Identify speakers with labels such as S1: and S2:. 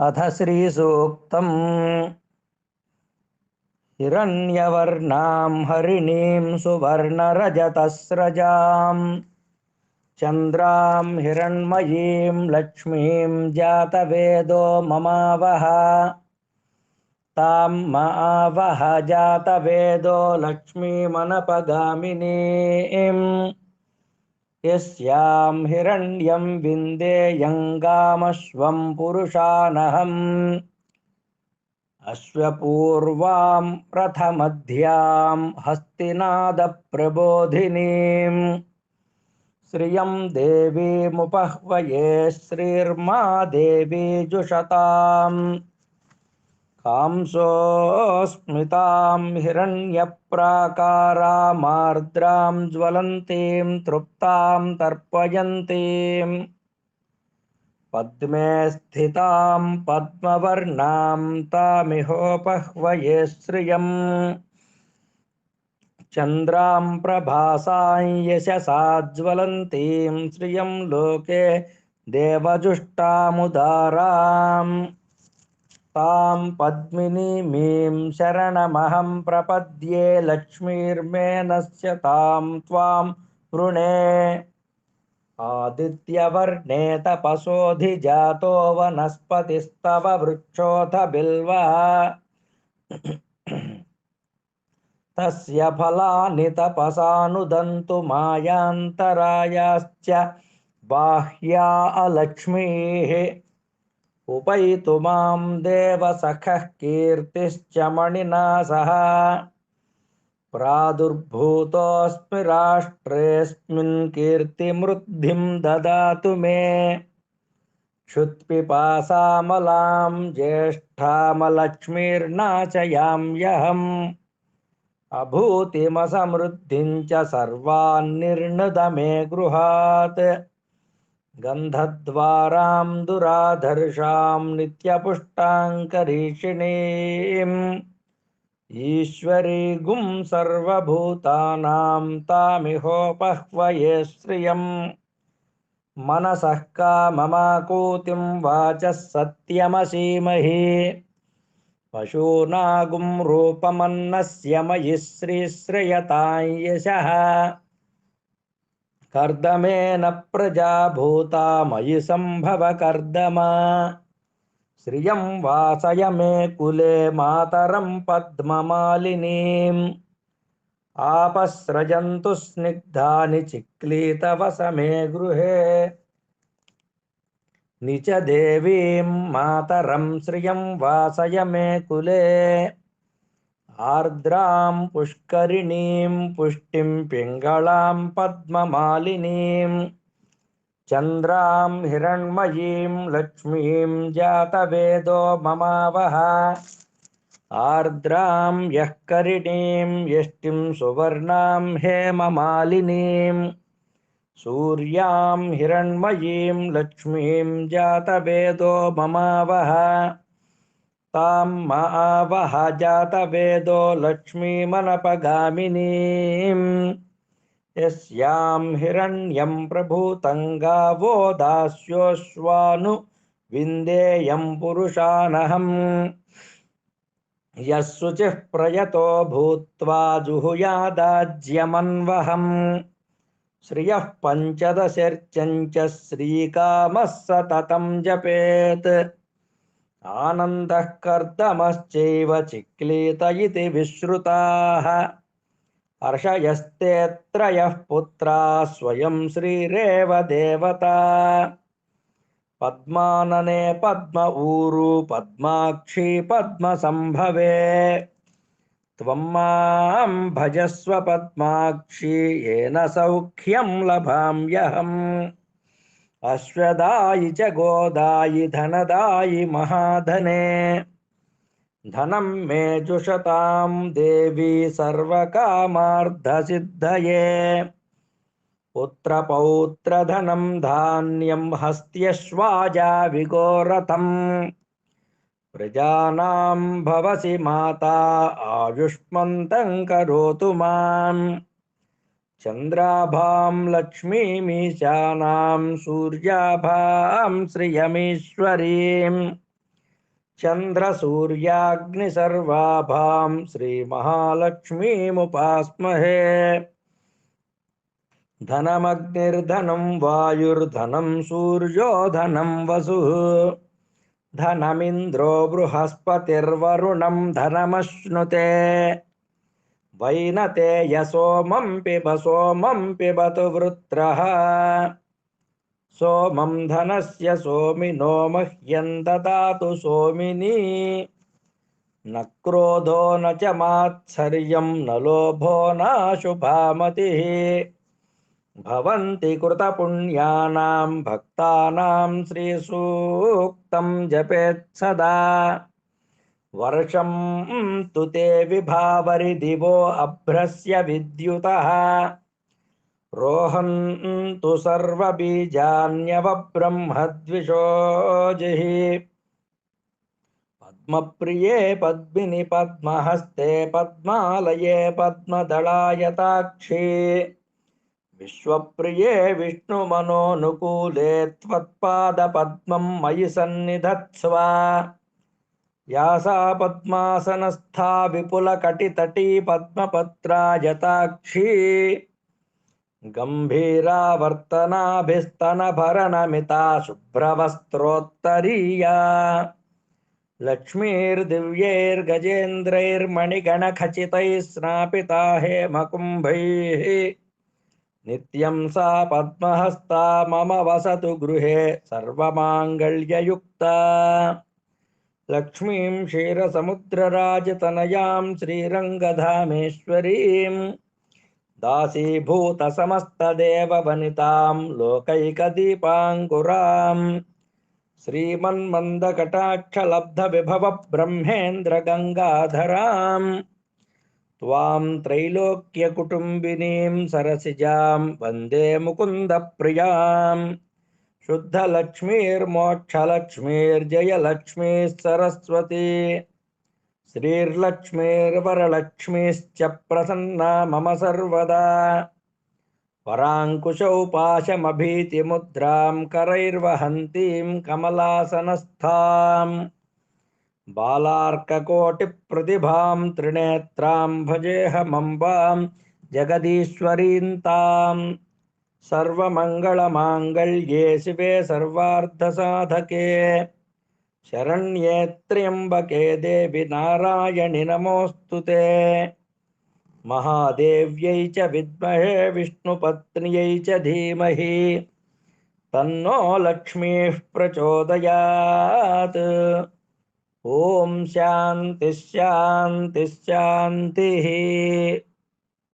S1: अथ श्रीसूक्तम्। हिरण्यवर्णां हरिणीं सुवर्णरजतस्रजाम्। चन्द्रां हिरण्मयीं लक्ष्मीं जातवेदो ममावह। तां मावह जातवेदो लक्ष्मीमनपगामिनीम्। यस्यां हिरण्यं विन्देयङ्गामश्वं पुरुषानहम्। अश्वपूर्वां प्रथमध्यां हस्तिनादप्रबोधिनीम्। श्रियं देवीमुपह्वये श्रीर्मा देवी जुषताम् कांसोऽस्मितां हिरण्यप्राकारामार्द्रां ज्वलन्तीं तृप्तां तर्पयन्तीम् पद्मे स्थितां पद्मवर्णां तामिहोपह्वये श्रियम्। चन्द्रां प्रभासां यशसा ज्वलन्तीं श्रियं लोके देवजुष्टामुदाराम्। तां पद्मिनीमीं शरणमहं प्रपद्ये लक्ष्मीर्मे नश्य तां त्वां वृणे। आदित्यवर्णे तपसोऽधिजातो वनस्पतिस्तव वृक्षोऽथ बिल्वः। तस्य फलानि तपसानुदन्तु मायान्तरायाश्च बाह्या अलक्ष्मीः। उपैतु माँ कीर्तिश्च मणिना सह। प्रादुर्भूतोऽस्मि राष्ट्रेऽस्मिन् कीर्तिमृद्धिं ददातु मे। क्षुत्पिपासामलां ज्येष्ठामलक्ष्मीर्नाचयाम्यहम् अभूतिमसमृद्धिं च सर्वान्निर्णुद मे गृहात्। गन्धद्वारां दुराधर्षां नित्यपुष्टाङ्करीषिणीम्। ईश्वरीगुं सर्वभूतानां तामिहोपह्वये श्रियम्। मनसः काममाकूतिं वाचः सत्यमसीमहि। पशूनागुं रूपमन्नस्य मयि श्रीश्रयतां यशः। कर्दमेन प्रजा भूता मयि संभव कर्दमा। श्रियं वासय मे कुले मातरं पद्ममालिनीम्। आपस्रजन्तु स्निग्धानि चिक्लीतवस मे गृहे। निच देवीं मातरं श्रियं वासय मे कुले। आर्द्रां पुष्करिणीं पुष्टिं पिङ्गळां पद्ममालिनीं चन्द्रां हिरण्मयीं लक्ष्मीं जातवेदो ममावह आर्द्रां यः करिणीं यष्टिं सुवर्णां हेममालिनीं सूर्यां हिरण्मयीं लक्ष्मीं जातवेदो ममावह तां मावह जातवेदो लक्ष्मीमनपगामिनीम्। यस्यां हिरण्यं प्रभूतं गावो दास्योऽश्वानु विन्देयं पुरुषानहम्। यः शुचिः प्रयतो भूत्वा जुहुयादाज्यमन्वहम् श्रियः पञ्चदशर्चञ्च श्रीकामः सततं जपेत्। आनन्दः कर्दमश्चैव चिक्लीत इति विश्रुताः। हर्षयस्ते त्रयः पुत्रा स्वयं श्रीरेव देवता। पद्मानने पद्म ऊरु, पद्माक्षी पद्मसम्भवे। त्वं माँ भजस्व पद्माक्षी, येन सौख्यं लभाम्यहम्। अश्वदायि च गोदायि धनदायि महाधने। धनं मे जुषतां देवी सर्वकामार्धसिद्धये। पुत्रपौत्रधनं धान्यं हस्त्यश्वाजा विगोरथम् प्रजानां भवसि माता आयुष्मन्तं करोतु माम्। चन्द्राभां लक्ष्मीमीशानां सूर्याभां श्रियमीश्वरीं चन्द्रसूर्याग्निसर्वाभां श्रीमहालक्ष्मीमुपास्महे धनमग्निर्धनं वायुर्धनं सूर्यो धनं वसुः धनमिन्द्रो बृहस्पतिर्वरुणं धनमश्नुते। వైనతే యసోమం పిబ సోమం పిబతు వృత్ర. సోమం ధనస్య సోమినో మహ్యం దాతు సోమిని. నక్రోధో నచ మాత్సర్యం నలోభో నాశుభామతి. భవంతి కృతపుణ్యానాం భక్తానాం శ్రీసూక్తం జపేత్ సదా. वर्षं तु ते विभावरि दिवो अभ्रस्य विद्युतः। रोहन्तु सर्वबीजान्यवब्रह्मद्विषोजिः पद्मप्रिये पद्मिनि पद्महस्ते पद्मालये पद्मदलायताक्षी विश्वप्रिये विष्णुमनोनुकूले त्वत्पादपद्मं मयि सन्निधत्स्व। या सा पद्मासनस्था विपुलकटितटी पद्मपत्रायताक्षी गम्भीरावर्तनाभिस्तनभरणमिता शुभ्रवस्त्रोत्तरीया। लक्ष्मीर्दिव्यैर्गजेन्द्रैर्मणिगणखचितैः स्नापिता हेमकुम्भैः। नित्यं सा पद्महस्ता मम वसतु गृहे सर्वमाङ्गल्ययुक्ता। लक्ष्मीं क्षीरसमुद्रराजतनयां श्रीरङ्गधामेश्वरीं दासीभूतसमस्तदेववनितां लोकैकदीपाङ्कुराम् श्रीमन्मन्दकटाक्षलब्धविभवब्रह्मेन्द्रगङ्गाधराम् त्वां त्रैलोक्यकुटुम्बिनीं सरसिजां वंदे मुकुन्दप्रियाम् शुद्धलक्ष्मीर्मोक्षलक्ष्मीर्जयलक्ष्मीः सरस्वती श्रीर्लक्ष्मीर्वरलक्ष्मीश्च प्रसन्ना मम सर्वदा। पराङ्कुशौ पाशमभीतिमुद्रां करैर्वहन्तीं कमलासनस्थाम्। बालार्ककोटिप्रतिभां त्रिनेत्रां भजेऽहमम्बां जगदीश्वरीं ताम् सर्वमङ्गलमाङ्गल्ये शिवे सर्वार्धसाधके शरण्ये त्र्यम्बके देवि नारायणि नमोऽस्तु ते। महादेव्यै च विद्महे विष्णुपत्न्यै च धीमहि। तन्नो लक्ष्मीः प्रचोदयात्। ॐ शान्तिः शान्तिः शान्तिः।